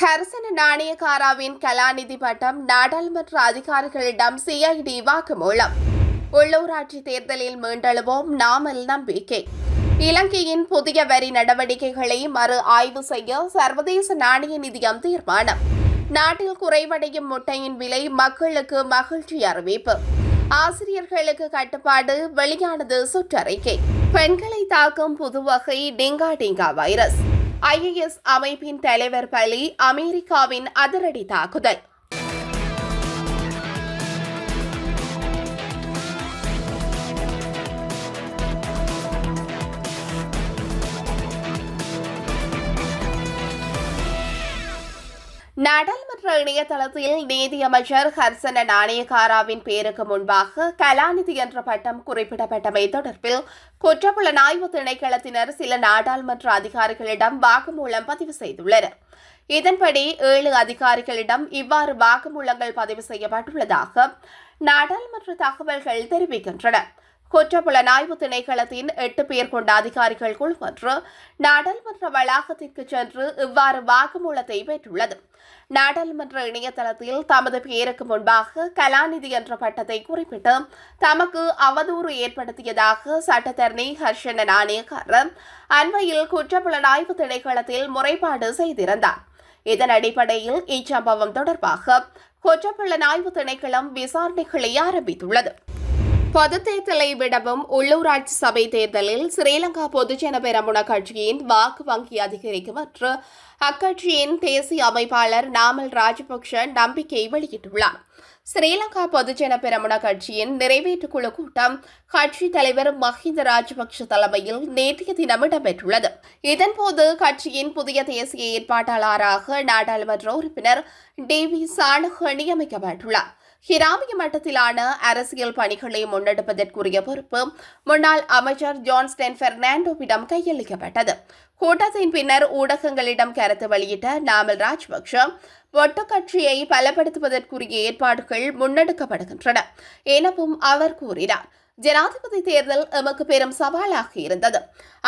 ஹரிசன நாணயக்காராவின் கலாநிதி பட்டம் நாடாளுமன்ற அதிகாரிகளிடம் சிஐடி வாக்குமூலம் உள்ளூராட்சி தேர்தலில் மீண்டெழுவோம் நாமல் நம்பிக்கை. இலங்கையின் புதிய வரி நடவடிக்கைகளை மறு ஆய்வு செய்ய சர்வதேச நாணய நிதியம் தீர்மானம். நாட்டில் குறைவடையும் முட்டையின் விலை மக்களுக்கு மகிழ்ச்சி அறிவிப்பு. ஆசிரியர்களுக்கு கட்டுப்பாடு வெளியானது சுற்றறிக்கை. பெண்களை தாக்கும் புதுவகை டிங்கா டிங்கா வைரஸ். ஐஏஎஸ் அமைப்பின் தலைவர் பலி அமெரிக்காவின் அதிரடி தாக்குதல். நாடாளுமன்ற இணையதளத்தில் நீதியமைச்சர் ஹர்சன நாணயக்காராவின் பேருக்கு முன்பாக கலாநிதி என்ற பட்டம் குறிப்பிடப்பட்டமை தொடர்பில் குற்றப்புலனாய்வு திணைக்களத்தினர் சில நாடாளுமன்ற அதிகாரிகளிடம் வாக்குமூலம் பதிவு செய்துள்ளனர். இதன்படி ஏழு அதிகாரிகளிடம் இவ்வாறு வாக்குமூலங்கள் பதிவு செய்யப்பட்டுள்ளதாக நாடாளுமன்ற தகவல்கள் தெரிவிக்கின்றன. குற்றப்புலனாய்வு திணைக்களத்தின் எட்டு பேர் கொண்ட அதிகாரிகள் குழு ஒன்று நாடாளுமன்ற வளாகத்திற்கு சென்று இவ்வாறு வாக்குமூலத்தை பெற்றுள்ளது. நாடாளுமன்ற இணையதளத்தில் தமது பெயருக்கு முன்பாக கலாநிதி என்ற பட்டத்தை குறிப்பிட்டு தமக்கு அவதூறு ஏற்படுத்தியதாக சட்டத்தரணி ஹர்ஷன நாணயக்காரர் அண்மையில் குற்றப்புலனாய்வு திணைக்களத்தில் முறைப்பாடு செய்திருந்தார். இதன் அடிப்படையில் இச்சம்பவம் தொடர்பாக குற்றப்புலனாய்வு திணைக்களம் விசாரணைகளை ஆரம்பித்துள்ளது. பொது தேர்தலை விடவும் உள்ளூராட்சி சபை தேர்தலில் ஸ்ரீலங்கா பொதுஜன பெரமுன கட்சியின் வாக்கு வங்கி அதிகரிக்கும் என்று அக்கட்சியின் தேசிய அமைப்பாளர் நாமல் ராஜபக்ஷ நம்பிக்கை வெளியிட்டுள்ளார். ஸ்ரீலங்கா பொதுஜன பெரமுன கட்சியின் நிறைவேற்று குழு கூட்டம் கட்சி தலைவர் மஹிந்த ராஜபக்ஷ தலைமையில் நேற்றைய தினம் இடம்பெற்றுள்ளது. இதன்போது கட்சியின் புதிய தேசிய ஏற்பாட்டாளராக நாடாளுமன்ற உறுப்பினர் டி வி சாணக நியமிக்கப்பட்டுள்ளார். கிராமிய மட்டத்திலான அரசியல் பணிகளை முன்னெடுப்பதற்குரிய பொறுப்பு முன்னாள் அமைச்சர் ஜான்ஸ்டன் பெர்னாண்டோவிடம் கையளிக்கப்பட்டது. கூட்டத்தின் பின்னர் ஊடகங்களிடம் கருத்து வெளியிட்ட நாமல் ராஜபக்ஷ ஒட்டு கட்சியை பலப்படுத்துவதற்குரிய ஏற்பாடுகள் முன்னெடுக்கப்படுகின்றன எனவும் அவர் கூறினார். ஜனாதிபதி தேர்தல் எமக்கு பெரும் சவாலாக இருந்தது.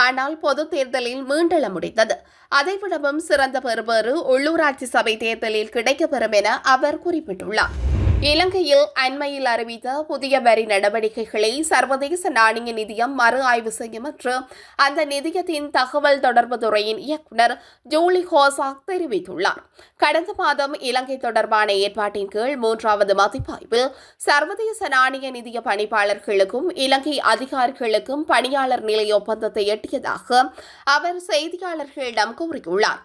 ஆனால் பொது தேர்தலில் மீண்டெழ முடிந்தது. அதைவிடவும் சிறந்த பெறுபேறு உள்ளூராட்சி சபை தேர்தலில் கிடைக்கப்பெறும் என அவர் குறிப்பிட்டுள்ளார். இலங்கையில் அண்மையில் அறிவித்த புதிய வரி நடவடிக்கைகளை சர்வதேச நாணய நிதியம் மறு ஆய்வு செய்யும் என்று அந்த நிதியத்தின் தகவல் தொடர்பு துறையின் இயக்குநர் ஜூலி ஹோசாக் தெரிவித்துள்ளார். கடந்த மாதம் இலங்கை தொடர்பான ஏற்பாட்டின் கீழ் மூன்றாவது மதிப்பாய்வில் சர்வதேச நாணய நிதிய பணிப்பாளர்களுக்கும் இலங்கை அதிகாரிகளுக்கும் பணியாளர் நிலை ஒப்பந்தத்தை எட்டியதாக அவர் செய்தியாளர்களிடம் கூறியுள்ளார்.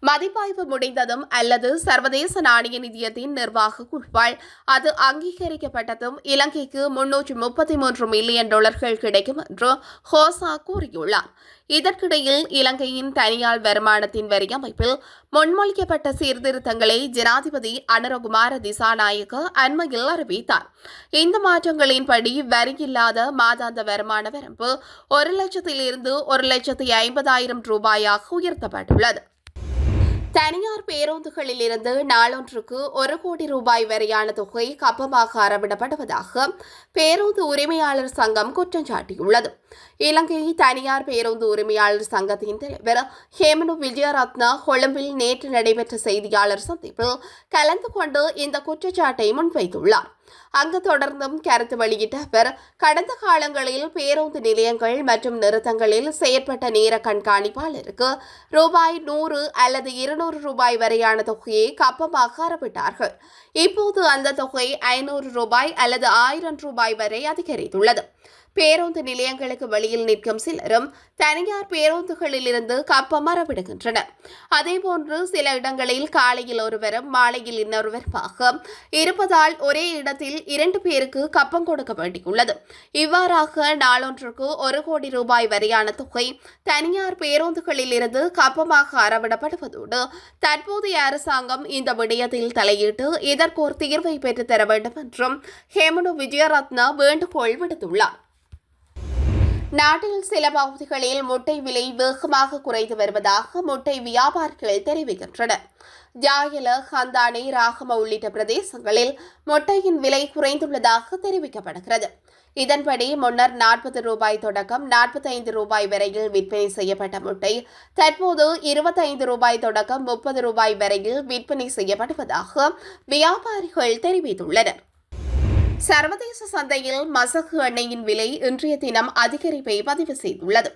மதிப்பாய்வு முடிந்ததும் அல்லது சர்வதேச நாணய நிதியத்தின் நிர்வாக குழுவால் அது அங்கீகரிக்கப்பட்டதும் இலங்கைக்கு முன்னூற்று முப்பத்தி மூன்று மில்லியன் டாலர்கள் கிடைக்கும் என்று ஹோசா கூறியுள்ளார். இதற்கிடையில் இலங்கையின் தனியார் வருமானத்தின் வரி அமைப்பில் முன்மொழிக்கப்பட்ட சீர்திருத்தங்களை ஜனாதிபதி அனரகுமார திசாநாயக்க அண்மையில் அறிவித்தார். இந்த மாற்றங்களின்படி வரியில்லாத மாதாந்த வருமான வரம்பு ஒரு லட்சத்திலிருந்து ஒரு லட்சத்தி ஐம்பதாயிரம் ரூபாயாக உயர்த்தப்பட்டுள்ளது. தனியார் பேருந்துகளில் இருந்து நாளொன்றுக்கு ஒரு கோடி ரூபாய் வரையான தொகை கப்பமாக அறவிடப்படுவதாக பேருந்து உரிமையாளர் சங்கம் குற்றம் சாட்டியுள்ளது. இலங்கை தனியார் பேருந்து உரிமையாளர் சங்கத்தின் தலைவர் ஹேமனு விஜயரத்னா கொழும்பில் நேற்று நடைபெற்ற செய்தியாளர் சந்திப்பில் கலந்து கொண்டு இந்த குற்றச்சாட்டை முன்வைத்துள்ளார். அங்கு தொடர்ந்தும் கருத்து வெளியிட்ட அவர் கடந்த காலங்களில் பேருந்து நிலையங்கள் மற்றும் நிறுத்தங்களில் செயற்பட்ட நேர கண்காணிப்பாளருக்கு ரூபாய் நூறு அல்லது இருநூறு ரூபாய் வரையான தொகையை கப்பமாக அறவிட்டார்கள் இப்போது அந்த தொகை ஐநூறு ரூபாய் அல்லது ஆயிரம் ரூபாய் வரை அதிகரித்துள்ளது. பேருந்து நிலையங்களுக்கு வெளியில் நிற்கும் சிலரும் தனியார் பேருந்துகளில் இருந்து கப்பம் மறவிடுகின்றனர். அதேபோன்று சில இடங்களில் காலையில் ஒருவரும் மாலையில் இன்னொருவருமாக இருப்பதால் ஒரே இடத்தில் இரண்டு பேருக்கு கப்பம் கொடுக்க வேண்டியுள்ளது. இவ்வாறாக நாளொன்றுக்கு ஒரு கோடி ரூபாய் வரையான தொகை தனியார் பேருந்துகளில் இருந்து கப்பமாக அறவிடப்படுவதோடு தற்போதைய அரசாங்கம் இந்த விடயத்தில் தலையிட்டு இதற்கோர் தீர்வை பெற்றுத்தர வேண்டும் என்றும் ஹேமனு விஜயரத்னா வேண்டுகோள் விடுத்துள்ளார். நாட்டில் சில பகுதிகளில் முட்டை விலை வேகமாக குறைந்து வருவதாக முட்டை வியாபாரிகள் தெரிவிக்கின்றனர். ஜாயல ஹந்தானே ராகம உள்ளிட்ட பிரதேசங்களில் முட்டையின் விலை குறைந்துள்ளதாக தெரிவிக்கப்படுகிறது. இதன்படி முன்னர் நாற்பது ரூபாய் தொடக்கம் நாற்பத்தைந்து ரூபாய் வரையில் விற்பனை செய்யப்பட்ட முட்டை தற்போது இருபத்தைந்து ரூபாய் தொடக்கம் முப்பது ரூபாய் வரையில் விற்பனை செய்யப்படுவதாக வியாபாரிகள் தெரிவித்துள்ளனர். சர்வதேச சந்தையில் மசகு எண்ணெயின் விலை இன்றைய தினம் அதிகரிப்பை பதிவு செய்துள்ளது.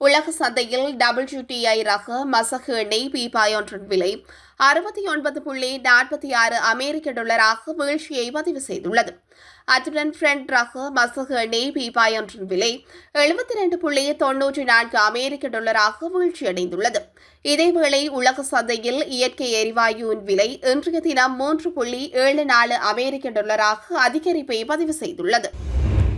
உலக சந்தையில் டபிள்யூடிஐ ரக மசகு எண்ணெய் பீப்பாய் ஒன்றின் விலை அறுபத்தி ஒன்பது புள்ளி நாற்பத்தி ஆறு அமெரிக்க டாலராக வீழ்ச்சியை பதிவு செய்துள்ளது. அத்துடன் ஃப்ரெண்ட் ரக மசகு எண்ணெய் பீப்பாய் ஒன்றின் விலை எழுபத்தி ரெண்டு புள்ளி தொன்னூற்றி நான்கு அமெரிக்க டாலராக வீழ்ச்சியடைந்துள்ளது. இதேவேளை உலக சந்தையில் இயற்கை எரிவாயுவின் விலை இன்றைய தினம் மூன்று புள்ளி ஏழு நாலு அமெரிக்க டாலராக அதிகரிப்பை பதிவு செய்துள்ளது.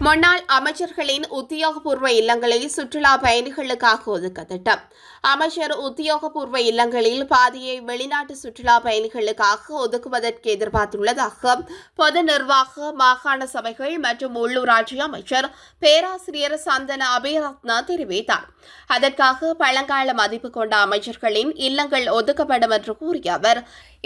முன்னாள் அமைச்சர்களின் உத்தியோகபூர்வ இல்லங்களை சுற்றுலா பயணிகளுக்காக ஒதுக்க திட்டம். அமைச்சர் உத்தியோகபூர்வ இல்லங்களில் பாதியை வெளிநாட்டு சுற்றுலா பயணிகளுக்காக ஒதுக்குவதற்கு எதிர்பார்த்துள்ளதாக பொது நிர்வாக மாகாண சபைகள் மற்றும் உள்ளூராட்சி அமைச்சர் பேராசிரியர் சந்தன அபயரத்னா தெரிவித்தார். அதற்காக பழங்கால மதிப்பு கொண்ட அமைச்சர்களின் இல்லங்கள் ஒதுக்கப்படும் என்று கூறிய அவர்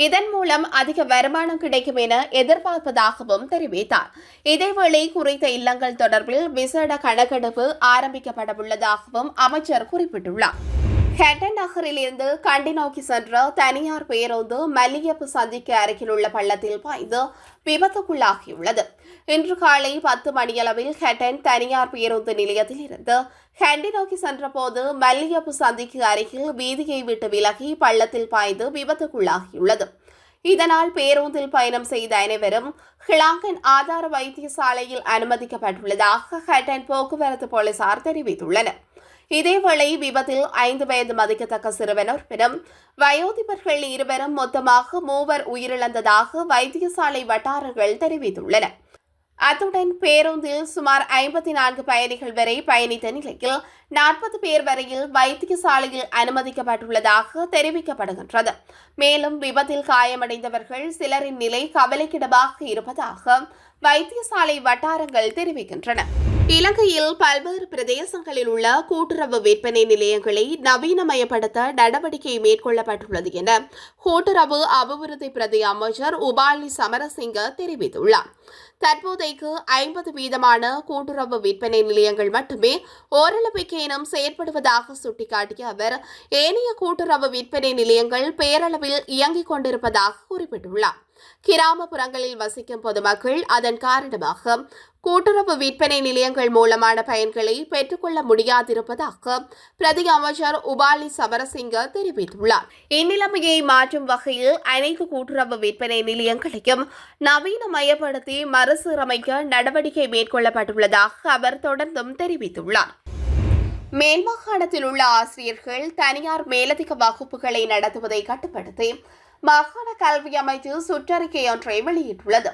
இதன் மூலம் அதிக வருமானம் கிடைக்கும் என எதிர்பார்ப்பதாகவும் தெரிவித்தார். இதேவேளை குறித்த இல்லங்கள் தொடர்பில் விசேட கணக்கெடுப்பு ஆரம்பிக்கப்படவுள்ளதாகவும் அமைச்சர் குறிப்பிட்டுள்ளார். ஹெட்டன் நகரிலிருந்து கண்டி நோக்கி சென்ற தனியார் பேருந்து மல்லியப்பு சந்திக்கு அருகில் உள்ள பள்ளத்தில் பாய்ந்து விபத்துக்குள்ளாகியுள்ளது. இன்று காலை பத்து மணியளவில் ஹெட்டன் தனியார் பேருந்து நிலையத்தில் இருந்து ஹெண்டி நோக்கி சென்றபோது மல்லியப்பு சந்திக்கு அருகில் வீதியை விட்டு விலகி பள்ளத்தில் பாய்ந்து விபத்துக்குள்ளாகியுள்ளது. இதனால் பேருந்தில் பயணம் செய்த அனைவரும் ஹிலாங்கன் ஆதார வைத்தியசாலையில் அனுமதிக்கப்பட்டுள்ளதாக ஹட்டன் போக்குவரத்து போலீசார் தெரிவித்துள்ளனர். இதேவேளை விபத்தில் ஐந்து வயது மதிக்கத்தக்க சிறுவன் ஒருவரும் வயோதிபர்கள் இருவரும் மொத்தமாக மூவர் உயிரிழந்ததாக வைத்தியசாலை வட்டாரங்கள் தெரிவித்துள்ளன. அத்துடன் பேருந்தில் சுமார் ஐம்பத்தி நான்கு பயணிகள் வரை பயணித்த நிலையில் நாற்பது பேர் வரையில் வைத்தியசாலையில் அனுமதிக்கப்பட்டுள்ளதாக தெரிவிக்கப்படுகின்றது. மேலும் விபத்தில் காயமடைந்தவர்கள் சிலரின் நிலை கவலைக்கிடமாக இருப்பதாக வைத்தியசாலை வட்டாரங்கள் தெரிவிக்கின்றன. இலங்கையில் பல்வேறு பிரதேசங்களில் உள்ள கூட்டுறவு விற்பனை நிலையங்களை நவீனமயப்படுத்த நடவடிக்கை மேற்கொள்ளப்பட்டுள்ளது என கூட்டுறவு அபிவிருத்தி பிரதி அமைச்சர் உபாலி சமரசிங்க தெரிவித்துள்ளார். தற்போதைக்கு ஐம்பது வீதமான கூட்டுறவு விற்பனை நிலையங்கள் மட்டுமே ஓரளவுக்கேனும் செயற்படுவதாக சுட்டிக்காட்டிய அவர் ஏனைய கூட்டுறவு விற்பனை நிலையங்கள் பேரளவில் இயங்கிக் கொண்டிருப்பதாக குறிப்பிட்டுள்ளார். கிராமப்புறங்களில் வசிக்கும் பொதுமக்கள் அதன் காரணமாக கூட்டுறவு விற்பனை நிலையங்கள் மூலமான பயன்களை பெற்றுக்கொள்ள முடியாதிருப்பதாக பிரதி அமைச்சர் உபாலி சமரசிங்க தெரிவித்துள்ளார். இந்நிலைமையை மாற்றும் வகையில் அனைத்து கூட்டுறவு விற்பனை நிலையங்களையும் நவீனமயப்படுத்தி மறுசீரமைக்க நடவடிக்கை மேற்கொள்ளப்பட்டுள்ளதாக அவர் தொடர்ந்தும் தெரிவித்துள்ளார். மேல்மாகாணத்தில் உள்ள ஆசிரியர்கள் தனியார் மேலதிக வகுப்புகளை நடத்துவதை கட்டுப்படுத்தி மாகாண கல்வி அமைச்சு சுற்றறிக்கை ஒன்றை வெளியிட்டுள்ளது.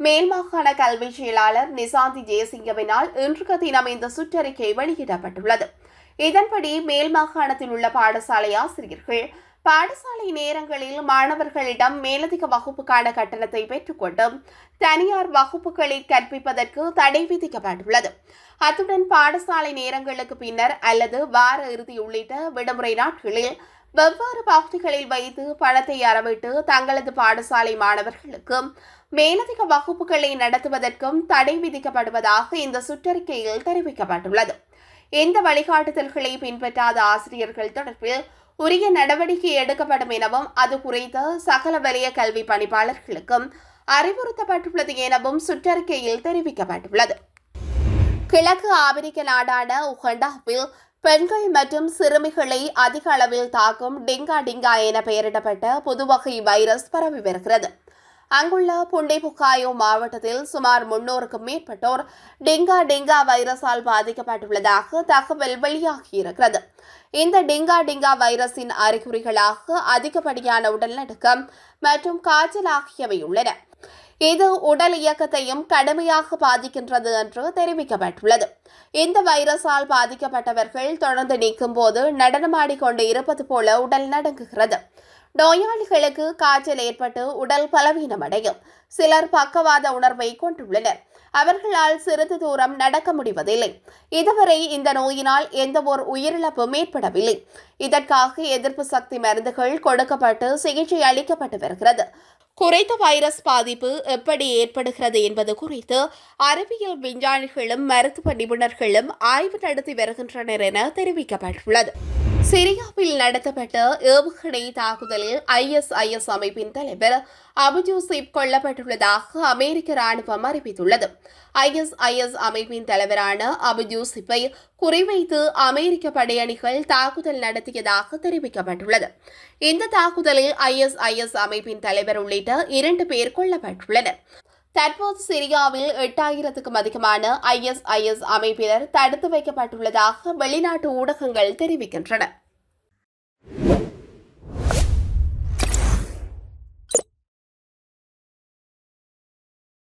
மேல் மாகாண கல்வி செயலாளர் நிசாந்தி ஜெயசிங்கவினால் இன்று தினம் இந்த சுற்றறிக்கை வெளியிடப்பட்டுள்ளது. இதன்படி மேல் மாகாணத்தில் உள்ள பாடசாலை ஆசிரியர்கள் பாடசாலை நேரங்களில் மாணவர்களிடம் மேலதிக வகுப்புக்கான கட்டணத்தை பெற்றுக்கொண்டு தனியார் வகுப்புகளில் கற்பிப்பதற்கு தடை விதிக்கப்பட்டுள்ளது. அத்துடன் பாடசாலை நேரங்களுக்கு பின்னர் அல்லது வார இறுதி உள்ளிட்ட விடுமுறை நாட்களில் வெவ்வேறு பகுதிகளில் வைத்து பணத்தை அறவிட்டு தங்களது பாடசாலை மாணவர்களுக்கும் மேலதிக வகுப்புகளை நடத்துவதற்கும் தடை விதிக்கப்படுவதாக இந்த சுற்றறிக்கையில் தெரிவிக்கப்பட்டுள்ளது. எந்த வழிகாட்டுதல்களை பின்பற்றாத ஆசிரியர்கள் தொடர்பில் உரிய நடவடிக்கை எடுக்கப்படும் எனவும் அது குறித்த சகல வலய கல்வி பணிப்பாளர்களுக்கும் அறிவுறுத்தப்பட்டுள்ளது எனவும் சுற்றறிக்கையில் தெரிவிக்கப்பட்டுள்ளது. கிழக்கு ஆப்பிரிக்க நாடான உகண்டாவில் பெண்கள் மற்றும் சிறுமிகளை அதிக அளவில் தாக்கும் டிங்கா டிங்கா என பெயரிடப்பட்ட புதுவகை வைரஸ் பரவி வருகிறது. அங்குள்ள புண்டிபுக்காயோ மாவட்டத்தில் சுமார் முன்னூறுக்கும் மேற்பட்டோர் டிங்கா டிங்கா வைரஸால் பாதிக்கப்பட்டுள்ளதாக தகவல் வெளியாகியிருக்கிறது. இந்த டிங்கா டிங்கா வைரஸின் அறிகுறிகளாக அதிகப்படியான உடல்நடுக்கம் மற்றும் காய்ச்சல் ஆகியவை உள்ளன. இது உடல் இயக்கத்தையும் கடுமையாக பாதிக்கின்றது என்று தெரிவிக்கப்பட்டுள்ளது. இந்த வைரஸால் பாதிக்கப்பட்டவர்கள் தொடர்ந்து நீக்கும் போது நடனமாடிக்கொண்டு இருப்பது போல உடல் நடுங்குகிறது. நோயாளிகளுக்கு காய்ச்சல் ஏற்பட்டு உடல் பலவீனமடையும். சிலர் பக்கவாத உணர்வை கொண்டுள்ளனர். அவர்களால் சிறிது தூரம் நடக்க முடிவதில்லை. இதுவரை இந்த நோயினால் எந்த ஒரு உயிரிழப்பும் ஏற்படவில்லை. இதற்காக எதிர்ப்பு சக்தி மருந்துகள் கொடுக்கப்பட்டு சிகிச்சை அளிக்கப்பட்டு வருகிறது. குறைந்த வைரஸ் பாதிப்பு எப்படி ஏற்படுகிறது என்பது குறித்து அறிவியல் விஞ்ஞானிகளும் மருத்துவ நிபுணர்களும் ஆய்வு நடத்தி வருகின்றனர் என தெரிவிக்கப்பட்டுள்ளது. சிரியாவில் நடத்தப்பட்ட ஏவுகணை தாக்குதலில் ஐஎஸ்ஐஎஸ் அமைப்பின் தலைவர் அபுஜூசிப் கொல்லப்பட்டுள்ளதாக அமெரிக்க ராணுவம் அறிவித்துள்ளது. ஐஎஸ்ஐஎஸ் அமைப்பின் தலைவரான அபுஜூசிப்பை குறிவைத்து அமெரிக்க படையணிகள் தாக்குதல் நடத்தியதாக தெரிவிக்கப்பட்டுள்ளது. இந்த தாக்குதலில் ஐஎஸ்ஐஎஸ் அமைப்பின் தலைவர் உள்ளிட்ட இரண்டு பேர் கொல்லப்பட்டுள்ளனர். தற்போது சிரியாவில் எட்டாயிரத்துக்கும் அதிகமான ஐஎஸ்ஐஎஸ் அமைப்பினர் தடுத்து வைக்கப்பட்டுள்ளதாக வெளிநாட்டு ஊடகங்கள் தெரிவிக்கின்றன.